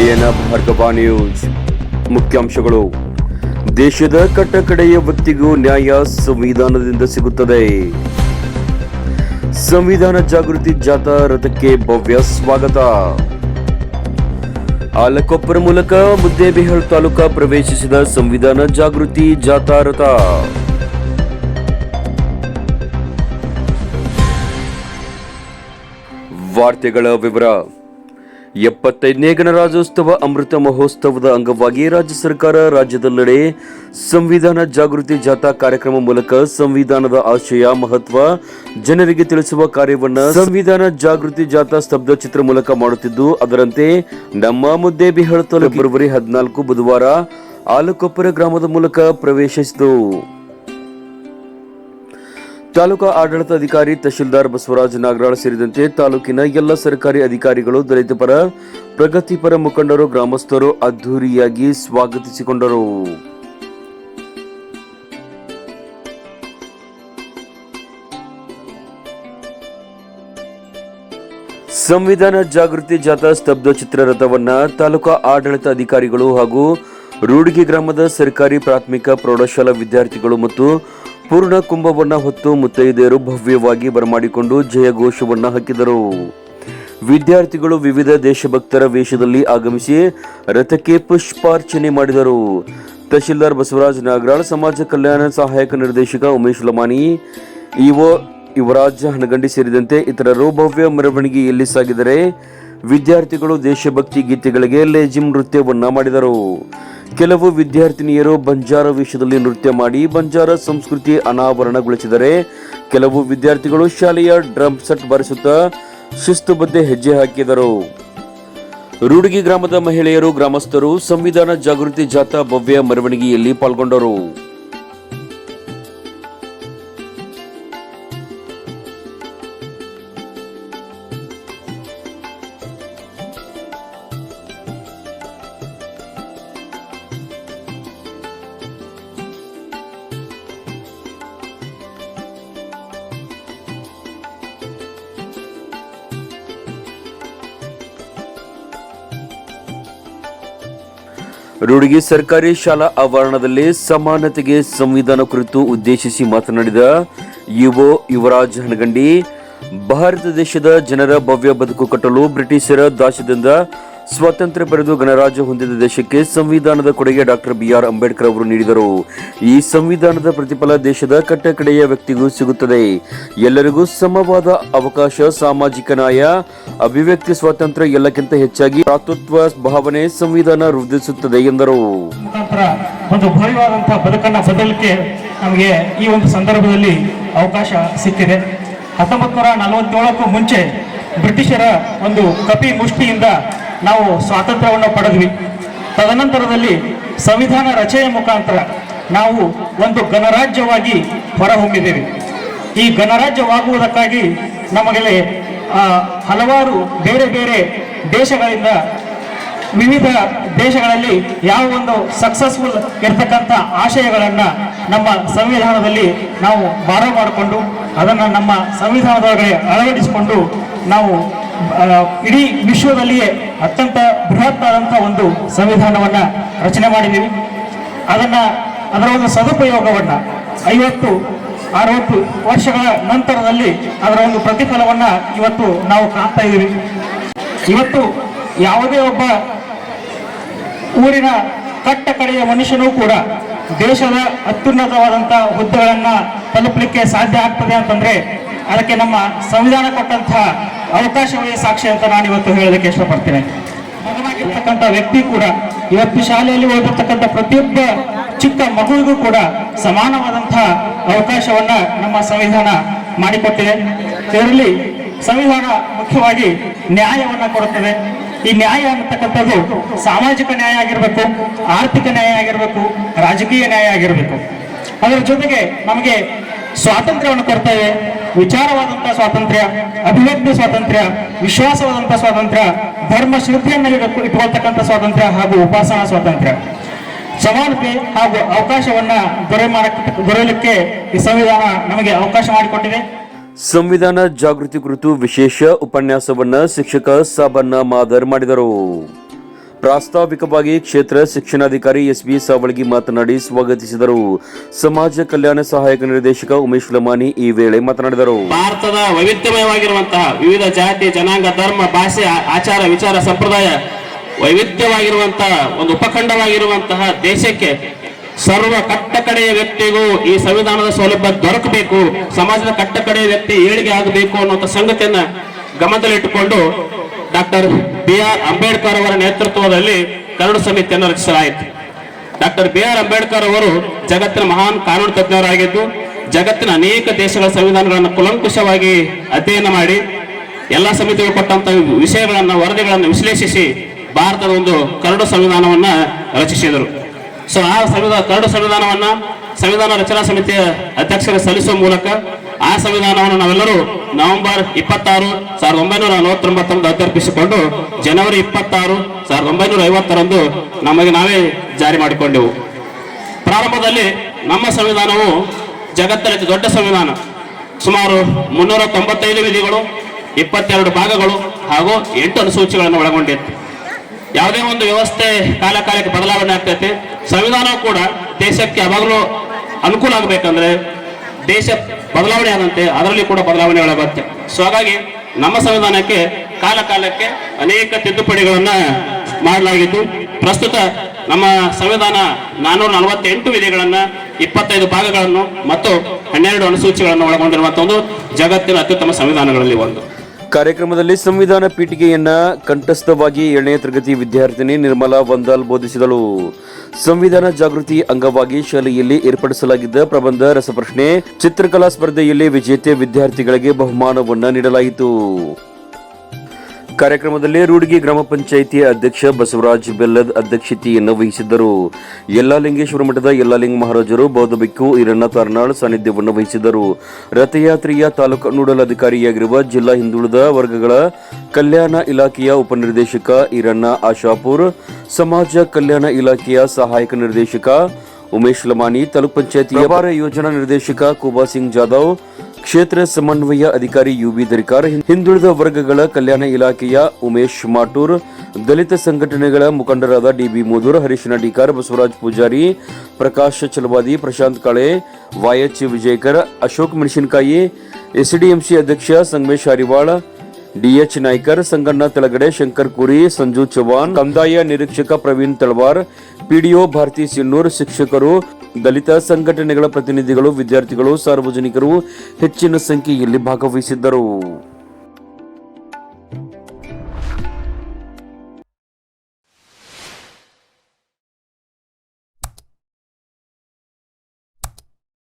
ನಯನ Bhargava news ಮುಖ್ಯಾಂಶಗಳು. ದೇಶದ ಕಟ್ಟಕಡೆಯ ವ್ಯಕ್ತಿಗೂ ನ್ಯಾಯ ಸಂವಿಧಾನದಿಂದ ಸಿಗುತ್ತದೆ. ಸಂವಿಧಾನ ಜಾಗೃತಿ ಜಾಥಾ ರಥಕ್ಕೆ ಭವ್ಯ ಸ್ವಾಗತ. ಆಲಕೊಪ್ಪರ ಮೂಲಕ ಮುದ್ದೇಬಿಹಾಳ್ ತಾಲೂಕಾ ಪ್ರವೇಶಿಸಿದ ಸಂವಿಧಾನ ಜಾಗೃತಿ ಜಾಥಾ ರಥ. ವಾರ್ತೆಗಳ ವಿವರ. ಎಪ್ಪತ್ತೈದನೇ ಗಣರಾಜ್ಯೋತ್ಸವ ಅಮೃತ ಮಹೋತ್ಸವದ ಅಂಗವಾಗಿ ರಾಜ್ಯ ಸರ್ಕಾರ ರಾಜ್ಯದೆಲ್ಲೆಡೆ ಸಂವಿಧಾನ ಜಾಗೃತಿ ಜಾಥಾ ಕಾರ್ಯಕ್ರಮ ಮೂಲಕ ಸಂವಿಧಾನದ ಆಶಯ, ಮಹತ್ವ ಜನರಿಗೆ ತಿಳಿಸುವ ಕಾರ್ಯವನ್ನು ಸಂವಿಧಾನ ಜಾಗೃತಿ ಜಾಥಾ ಸ್ತಬ್ಧ ಚಿತ್ರ ಮೂಲಕ ಮಾಡುತ್ತಿದ್ದು, ಅದರಂತೆ ನಮ್ಮ ಮುದ್ದೆ ಬಿಹಳ ಫೆಬ್ರವರಿ ಹದಿನಾಲ್ಕು ಬುಧವಾರ ಆಲಕೊಪ್ಪರ ಗ್ರಾಮದ ಮೂಲಕ ಪ್ರವೇಶಿಸಿತು. ತಾಲೂಕಾ ಆಡಳಿತಾಧಿಕಾರಿ ತಹಶೀಲ್ದಾರ್ ಬಸವರಾಜ ನಾಗರಾಳ್ ಸೇರಿದಂತೆ ತಾಲೂಕಿನ ಎಲ್ಲ ಸರ್ಕಾರಿ ಅಧಿಕಾರಿಗಳು ದಲಿತ ಪರ ಪ್ರಗತಿಪರ ಮುಖಂಡರು, ಗ್ರಾಮಸ್ಥರು ಅದ್ದೂರಿಯಾಗಿ ಸ್ವಾಗತಿಸಿಕೊಂಡರು. ಸಂವಿಧಾನ ಜಾಗೃತಿ ಜಾಥಾ ಸ್ತಬ್ಧ ಚಿತ್ರರಥವನ್ನ ತಾಲೂಕಾ ಆಡಳಿತ ಅಧಿಕಾರಿಗಳು ಹಾಗೂ ರೂಡಿಗೆ ಗ್ರಾಮದ ಸರ್ಕಾರಿ ಪ್ರಾಥಮಿಕ ಪ್ರೌಢಶಾಲಾ ವಿದ್ಯಾರ್ಥಿಗಳು ಮತ್ತು ಪೂರ್ಣ ಕುಂಭವನ್ನ ಹೊತ್ತು ಮುತ್ತೈದೆಯರು ಭವ್ಯವಾಗಿ ಬರಮಾಡಿಕೊಂಡು ಜಯಘೋಷವನ್ನ ಹಾಕಿದರು. ವಿದ್ಯಾರ್ಥಿಗಳು ವಿವಿಧ ದೇಶಭಕ್ತರ ವೇಷದಲ್ಲಿ ಆಗಮಿಸಿ ರಥಕ್ಕೆ ಪುಷ್ಪಾರ್ಚನೆ ಮಾಡಿದರು. ತಹಶೀಲ್ದಾರ್ ಬಸವರಾಜ್ ನಾಗರಾಳ್, ಸಮಾಜ ಕಲ್ಯಾಣ ಸಹಾಯಕ ನಿರ್ದೇಶಕ ಉಮೇಶ್ ಲಮಾನಿ ಇಒ ಯುವರಾಜ್ ಹನಗಂಡಿ ಸೇರಿದಂತೆ ಇತರರು ಭವ್ಯ ಮೆರವಣಿಗೆಯಲ್ಲಿ ಸಾಗಿದರೆ ವಿದ್ಯಾರ್ಥಿಗಳು ದೇಶಭಕ್ತಿ ಗೀತೆಗಳಿಗೆ ಲೇಜಿಮ್ ನೃತ್ಯವನ್ನ ಮಾಡಿದರು. ಕೆಲವು ವಿದ್ಯಾರ್ಥಿನಿಯರು ಬಂಜಾರ ವೇಷದಲ್ಲಿ ನೃತ್ಯ ಮಾಡಿ ಬಂಜಾರ ಸಂಸ್ಕೃತಿ ಅನಾವರಣಗೊಳಿಸಿದರೆ ಕೆಲವು ವಿದ್ಯಾರ್ಥಿಗಳು ಶಾಲೆಯ ಡ್ರಮ್ ಸೆಟ್ ಬಾರಿಸುತ್ತಾ ಶಿಸ್ತುಬದ್ಧ ಹೆಜ್ಜೆ ಹಾಕಿದರು. ರೂಡಿಗಿ ಗ್ರಾಮದ ಮಹಿಳೆಯರು, ಗ್ರಾಮಸ್ಥರು, ಸಂವಿಧಾನ ಜಾಗೃತಿ ಜಾಥಾ ಭವ್ಯ ಮೆರವಣಿಗೆಯಲ್ಲಿ ಪಾಲ್ಗೊಂಡರು. ರೂಡಿಗಿ ಸರ್ಕಾರಿ ಶಾಲಾ ಆವರಣದಲ್ಲಿ ಸಮಾನತೆಗೆ ಸಂವಿಧಾನ ಕುರಿತು ಉದ್ದೇಶಿಸಿ ಮಾತನಾಡಿದ ಯುವ ಯುವರಾಜ್ ಹನಗಂಡಿ, ಭಾರತ ದೇಶದ ಜನರ ಭವ್ಯ ಬದುಕು ಕಟ್ಟಲು ಬ್ರಿಟಿಷರ ದಾಸ್ಯದಿಂದ ಸ್ವಾತಂತ್ರ್ಯ ಪಡೆದು ಗಣರಾಜ್ಯ ಹೊಂದಿದ ದೇಶಕ್ಕೆ ಸಂವಿಧಾನದ ಕೊಡುಗೆ ಡಾಕ್ಟರ್ ಬಿಆರ್ ಅಂಬೇಡ್ಕರ್ ಅವರು ನೀಡಿದರು. ಈ ಸಂವಿಧಾನದ ಪ್ರತಿಫಲ ದೇಶದ ಕಟ್ಟಕಡೆಯ ವ್ಯಕ್ತಿಗೂ ಸಿಗುತ್ತದೆ. ಎಲ್ಲರಿಗೂ ಸಮವಾದ ಅವಕಾಶ, ಸಾಮಾಜಿಕ ನ್ಯಾಯ, ಅಭಿವ್ಯಕ್ತಿ, ಸ್ವಾತಂತ್ರ್ಯ ಎಲ್ಲಕ್ಕಿಂತ ಹೆಚ್ಚಾಗಿ ಭ್ರಾತೃತ್ವ ಭಾವನೆ ಸಂವಿಧಾನ ವೃದ್ಧಿಸುತ್ತದೆ ಎಂದರು. ನಮಗೆ ಈ ಒಂದು ಸಂದರ್ಭದಲ್ಲಿ ಅವಕಾಶ ಸಿಕ್ಕಿದೆ. ಹತ್ತೊಂಬತ್ತು ನೂರ ನಲವತ್ತೇಳಕ್ಕೂ ಮುಂಚೆ ಬ್ರಿಟಿಷರ ಒಂದು ಕಪಿ ಮುಷ್ಟಿಯಿಂದ ನಾವು ಸ್ವಾತಂತ್ರ್ಯವನ್ನು ಪಡೆದ್ವಿ. ತದನಂತರದಲ್ಲಿ ಸಂವಿಧಾನ ರಚನೆಯ ಮುಖಾಂತರ ನಾವು ಒಂದು ಗಣರಾಜ್ಯವಾಗಿ ಹೊರಹೊಮ್ಮಿದ್ದೇವೆ. ಈ ಗಣರಾಜ್ಯವಾಗುವುದಕ್ಕಾಗಿ ನಮಗೆ ಹಲವಾರು ಬೇರೆ ಬೇರೆ ದೇಶಗಳಿಂದ ವಿವಿಧ ದೇಶಗಳಲ್ಲಿ ಯಾವ ಒಂದು ಸಕ್ಸಸ್ಫುಲ್ ಇರತಕ್ಕಂಥ ಆಶಯಗಳನ್ನು ನಮ್ಮ ಸಂವಿಧಾನದಲ್ಲಿ ನಾವು ಬಾರ ಮಾಡಿಕೊಂಡು, ಅದನ್ನು ನಮ್ಮ ಸಂವಿಧಾನದೊಳಗಡೆ ಅಳವಡಿಸಿಕೊಂಡು ನಾವು ಇಡೀ ವಿಶ್ವದಲ್ಲಿಯೇ ಅತ್ಯಂತ ಬೃಹತ್ ಬೃಹತ್ತಾದಂಥ ಒಂದು ಸಂವಿಧಾನವನ್ನ ರಚನೆ ಮಾಡಿದ್ದೀವಿ. ಅದನ್ನ, ಅದರ ಒಂದು ಸದುಪಯೋಗವನ್ನ ಐವತ್ತು, ಅರವತ್ತು ವರ್ಷಗಳ ನಂತರದಲ್ಲಿ ಅದರ ಒಂದು ಪ್ರತಿಫಲವನ್ನ ಇವತ್ತು ನಾವು ಕಾಣ್ತಾ ಇದ್ದೀವಿ. ಇವತ್ತು ಯಾವುದೇ ಒಬ್ಬ ಊರಿನ ಕಟ್ಟ ಕಡೆಯ ಮನುಷ್ಯನೂ ಕೂಡ ದೇಶದ ಅತ್ಯುನ್ನತವಾದಂಥ ಹುದ್ದೆಗಳನ್ನ ತಲುಪಲಿಕ್ಕೆ ಸಾಧ್ಯ ಆಗ್ತದೆ ಅಂತಂದ್ರೆ ಅದಕ್ಕೆ ನಮ್ಮ ಸಂವಿಧಾನ ಕೊಟ್ಟಂತಹ ಅವಕಾಶವೇ ಸಾಕ್ಷಿ ಅಂತ ನಾನು ಇವತ್ತು ಹೇಳೋದಕ್ಕೆ ಇಷ್ಟಪಡ್ತೇನೆ. ಮಗನಾಗಿರ್ತಕ್ಕಂಥ ವ್ಯಕ್ತಿ ಕೂಡ ಇವತ್ತು ಶಾಲೆಯಲ್ಲಿ ಓದಿರ್ತಕ್ಕಂಥ ಪ್ರತಿಯೊಬ್ಬ ಚಿಕ್ಕ ಮಗುವಿಗೂ ಕೂಡ ಸಮಾನವಾದಂತಹ ಅವಕಾಶವನ್ನ ನಮ್ಮ ಸಂವಿಧಾನ ಮಾಡಿಕೊಟ್ಟಿದೆ. ಇದರಲ್ಲಿ ಸಂವಿಧಾನ ಮುಖ್ಯವಾಗಿ ನ್ಯಾಯವನ್ನ ಕೊಡುತ್ತದೆ. ಈ ನ್ಯಾಯ ಅನ್ನತಕ್ಕಂಥದ್ದು ಸಾಮಾಜಿಕ ನ್ಯಾಯ ಆಗಿರಬೇಕು, ಆರ್ಥಿಕ ನ್ಯಾಯ ಆಗಿರಬೇಕು, ರಾಜಕೀಯ ನ್ಯಾಯ ಆಗಿರಬೇಕು. ಅದರ ಜೊತೆಗೆ ನಮಗೆ ಸ್ವಾತಂತ್ರ್ಯವನ್ನು ಕೊಡ್ತೇವೆ ವಿಚಾರವಾದಂತಹ ಸ್ವಾತಂತ್ರ್ಯ, ಅಭಿವ್ಯಕ್ತಿ ಸ್ವಾತಂತ್ರ್ಯ ವಿಶ್ವಾಸವಾದಂತಹ ಸ್ವಾತಂತ್ರ್ಯ, ಧರ್ಮ ಶ್ರದ್ಧೆಯನ್ನು ಮೇಲೆ ಇಟ್ಕೊಳ್ತಕ್ಕಂಥ ಸ್ವಾತಂತ್ರ್ಯ ಹಾಗೂ ಉಪಾಸನಾ ಸ್ವಾತಂತ್ರ್ಯ. ಸಮಾನತೆ ಹಾಗೂ ಅವಕಾಶವನ್ನ ದೊರೆ ದೊರೆಯಲಿಕ್ಕೆ ಈ ಸಂವಿಧಾನ ನಮಗೆ ಅವಕಾಶ ಮಾಡಿಕೊಟ್ಟಿದೆ. ಸಂವಿಧಾನ ಜಾಗೃತಿ ಕುರಿತು ವಿಶೇಷ ಉಪನ್ಯಾಸವನ್ನ ಶಿಕ್ಷಕ ಸಾಬಣ್ಣ ಮಾದರ್ ಮಾಡಿದರು. ಪ್ರಾಸ್ತಾವಿಕವಾಗಿ ಕ್ಷೇತ್ರ ಶಿಕ್ಷಣಾಧಿಕಾರಿ ಎಸ್ ಬಿ ಸಾವಳಗಿ ಮಾತನಾಡಿ ಸ್ವಾಗತಿಸಿದರು. ಸಮಾಜ ಕಲ್ಯಾಣ ಸಹಾಯಕ ನಿರ್ದೇಶಕ ಉಮೇಶ್ ಲಮಾನಿ ಈ ವೇಳೆ ಮಾತನಾಡಿದರು. ಭಾರತದ ವೈವಿಧ್ಯಮಯವಾಗಿರುವಂತಹ ವಿವಿಧ ಜಾತಿ, ಜನಾಂಗ, ಧರ್ಮ, ಭಾಷೆ ಆಚಾರ, ವಿಚಾರ, ಸಂಪ್ರದಾಯ ವೈವಿಧ್ಯವಾಗಿರುವಂತಹ ಒಂದು ಉಪಖಂಡವಾಗಿರುವಂತಹ ದೇಶಕ್ಕೆ ಸರ್ವ ಕಟ್ಟಕಡೆಯ ವ್ಯಕ್ತಿಗೂ ಈ ಸಂವಿಧಾನದ ಸೌಲಭ್ಯ ದೊರಕಬೇಕು, ಸಮಾಜದ ಕಟ್ಟಕಡೆಯ ವ್ಯಕ್ತಿ ಏಳಿಗೆ ಆಗಬೇಕು ಅನ್ನುವಂಥ ಸಂಗತಿಯನ್ನ ಗಮನದಲ್ಲಿಟ್ಟುಕೊಂಡು ಡಾಕ್ಟರ್ ಬಿ ಆರ್ ಅಂಬೇಡ್ಕರ್ ಅವರ ನೇತೃತ್ವದಲ್ಲಿ ಕರಡು ಸಮಿತಿಯನ್ನು ರಚಿಸಲಾಯಿತು. ಡಾಕ್ಟರ್ ಬಿ ಆರ್ ಅಂಬೇಡ್ಕರ್ ಅವರು ಜಗತ್ತಿನ ಮಹಾನ್ ಕಾನೂನು ತಜ್ಞರಾಗಿದ್ದು, ಜಗತ್ತಿನ ಅನೇಕ ದೇಶಗಳ ಸಂವಿಧಾನಗಳನ್ನು ಕುಲಂಕುಷವಾಗಿ ಅಧ್ಯಯನ ಮಾಡಿ, ಎಲ್ಲ ಸಮಿತಿಗಳು ಕೊಟ್ಟಂತ ವಿಷಯಗಳನ್ನು, ವರದಿಗಳನ್ನು ವಿಶ್ಲೇಷಿಸಿ ಭಾರತದ ಒಂದು ಕರಡು ಸಂವಿಧಾನವನ್ನ ರಚಿಸಿದರು. ಸೊ ಆ ಸಂವಿಧಾನ, ಕರಡು ಸಂವಿಧಾನವನ್ನ ಸಂವಿಧಾನ ರಚನಾ ಸಮಿತಿಯ ಅಧ್ಯಕ್ಷರಿಗೆ ಸಲ್ಲಿಸುವ ಮೂಲಕ ಆ ಸಂವಿಧಾನವನ್ನು ನಾವೆಲ್ಲರೂ ನವೆಂಬರ್ ಇಪ್ಪತ್ತಾರು ಸಾವಿರದ ಒಂಬೈನೂರ ನಲವತ್ತೊಂಬತ್ತರಂದು ಅಧ್ಯರ್ಪಿಸಿಕೊಂಡು ಜನವರಿ ಇಪ್ಪತ್ತಾರು ಸಾವಿರದ ಒಂಬೈನೂರ ಐವತ್ತರಂದು ನಮಗೆ ನಾವೇ ಜಾರಿ ಮಾಡಿಕೊಂಡೆವು. ಪ್ರಾರಂಭದಲ್ಲಿ ನಮ್ಮ ಸಂವಿಧಾನವು ಜಗತ್ತಿನ ದೊಡ್ಡ ಸಂವಿಧಾನ. ಸುಮಾರು ಮುನ್ನೂರ ತೊಂಬತ್ತೈದು ವಿಧಿಗಳು, ಇಪ್ಪತ್ತೆರಡು ಭಾಗಗಳು ಹಾಗೂ ಎಂಟು ಅನುಸೂಚಿಗಳನ್ನು ಒಳಗೊಂಡಿತ್ತು. ಯಾವುದೇ ಒಂದು ವ್ಯವಸ್ಥೆ ಕಾಲಕಾಲಕ್ಕೆ ಬದಲಾವಣೆ ಆಗ್ತೈತೆ. ಸಂವಿಧಾನವು ಕೂಡ ದೇಶಕ್ಕೆ ಯಾವಾಗಲೂ ಅನುಕೂಲ ಆಗಬೇಕಂದ್ರೆ ದೇಶ ಬದಲಾವಣೆ ಆದಂತೆ ಅದರಲ್ಲಿ ಕೂಡ ಬದಲಾವಣೆ ಒಳಗುತ್ತೆ. ಸೊ ಹಾಗಾಗಿ ನಮ್ಮ ಸಂವಿಧಾನಕ್ಕೆ ಕಾಲ ಕಾಲಕ್ಕೆ ಅನೇಕ ತಿದ್ದುಪಡಿಗಳನ್ನು ಮಾಡಲಾಗಿದ್ದು, ಪ್ರಸ್ತುತ ನಮ್ಮ ಸಂವಿಧಾನ ನಾನ್ನೂರ ನಲವತ್ತೆಂಟು ವಿಧಿಗಳನ್ನು ಇಪ್ಪತ್ತೈದು ಭಾಗಗಳನ್ನು ಮತ್ತು ಹನ್ನೆರಡು ಅನುಸೂಚಿಗಳನ್ನು ಒಳಗೊಂಡಿರುವಂಥ ಒಂದು ಜಗತ್ತಿನ ಅತ್ಯುತ್ತಮ ಸಂವಿಧಾನಗಳಲ್ಲಿ ಒಂದು. ಕಾರ್ಯಕ್ರಮದಲ್ಲಿ ಸಂವಿಧಾನ ಪೀಠಿಕೆಯನ್ನ ಕಂಠಸ್ಥವಾಗಿ ಏಳನೇ ತರಗತಿ ವಿದ್ಯಾರ್ಥಿನಿ ನಿರ್ಮಲಾ ವಂದಾಲ್ ಬೋಧಿಸಿದಳು. ಸಂವಿಧಾನ ಜಾಗೃತಿ ಅಂಗವಾಗಿ ಶಾಲೆಯಲ್ಲಿ ಏರ್ಪಡಿಸಲಾಗಿದ್ದ ಪ್ರಬಂಧ ರಸಪ್ರಶ್ನೆ ಚಿತ್ರಕಲಾ ಸ್ಪರ್ಧೆಯಲ್ಲಿ ವಿಜೇತೆ ವಿದ್ಯಾರ್ಥಿಗಳಿಗೆ ಬಹುಮಾನವನ್ನು ನೀಡಲಾಯಿತು. ಕಾರ್ಯಕ್ರಮದಲ್ಲಿ ರೂಡ್ಗಿ ಗ್ರಾಮ ಪಂಚಾಯಿತಿ ಅಧ್ಯಕ್ಷ ಬಸವರಾಜ್ ಬೆಲ್ಲದ್ ಅಧ್ಯಕ್ಷತೆಯನ್ನು ವಹಿಸಿದ್ದರು. ಯಲ್ಲಾಲಿಂಗೇಶ್ವರ ಮಠದ ಯಲ್ಲಾಲಿಂಗ ಮಹಾರಾಜರು ಬೌದ್ಧಬಿಕ್ಕು ಈರಣ್ಣ ತಾರ್ನಾಳ್ ಸಾನ್ನಿಧ್ಯವನ್ನು ವಹಿಸಿದ್ದರು. ರಥಯಾತ್ರೆಯ ತಾಲೂಕು ನೋಡಲ್ ಅಧಿಕಾರಿಯಾಗಿರುವ ಜಿಲ್ಲಾ ಹಿಂದುಳಿದ ವರ್ಗಗಳ ಕಲ್ಯಾಣ ಇಲಾಖೆಯ ಉಪನಿರ್ದೇಶಕ ಈರಣ್ಣ ಆಶಾಪುರ್ ಸಮಾಜ ಕಲ್ಯಾಣ ಇಲಾಖೆಯ ಸಹಾಯಕ ನಿರ್ದೇಶಕ ಉಮೇಶ್ ಲಮಾನಿ ತಾಲೂಕ್ ಪಂಚಾಯತಿ ವ್ಯವಹಾರ ಯೋಜನಾ ನಿರ್ದೇಶಕ ಕುಬಾ ಸಿಂಗ್ ಜಾಧವ್ ಕ್ಷೇತ್ರ ಸಮನ್ವಯ ಅಧಿಕಾರಿ ಯುಬಿ ದರಿಕಾರ್ ಹಿಂದುಳಿದ ವರ್ಗಗಳ ಕಲ್ಯಾಣ ಇಲಾಖೆಯ ಉಮೇಶ್ ಮಾಟೂರ್ ದಲಿತ ಸಂಘಟನೆಗಳ ಮುಖಂಡರಾದ ಡಿಬಿ ಮೋದೂರ್ ಹರೀಶ್ ನಡೀಕರ್ ಬಸವರಾಜ್ ಪೂಜಾರಿ ಪ್ರಕಾಶ್ ಚಲವಾದಿ ಪ್ರಶಾಂತ್ ಕಾಳೆ ವಾಯಚ್ ವಿಜಯಕರ್ ಅಶೋಕ್ ಮೆಣಸಿನಕಾಯಿ ಎಸ್ಡಿಎಂಸಿ ಅಧ್ಯಕ್ಷ ಸಂಗಮೇಶ್ ಹರಿವಾಳ್ ಡಿಎಚ್ ನಾಯ್ಕರ್, ಸಂಗಣ್ಣ ತೆಳಗಡೆ ಶಂಕರ್ ಕುರಿ, ಸಂಜು ಚೌಹಾಣ್, ಕಂದಾಯ ನಿರೀಕ್ಷಕ ಪ್ರವೀಣ್ ತಳವಾರ್, ಪಿಡಿಒ ಭಾರತಿ ಸಿನ್ನೂರ್, ಶಿಕ್ಷಕರು, ದಲಿತ ಸಂಘಟನೆಗಳ ಪ್ರತಿನಿಧಿಗಳು, ವಿದ್ಯಾರ್ಥಿಗಳು, ಸಾರ್ವಜನಿಕರು ಹೆಚ್ಚಿನ ಸಂಖ್ಯೆಯಲ್ಲಿ ಭಾಗವಹಿಸಿದ್ದರು.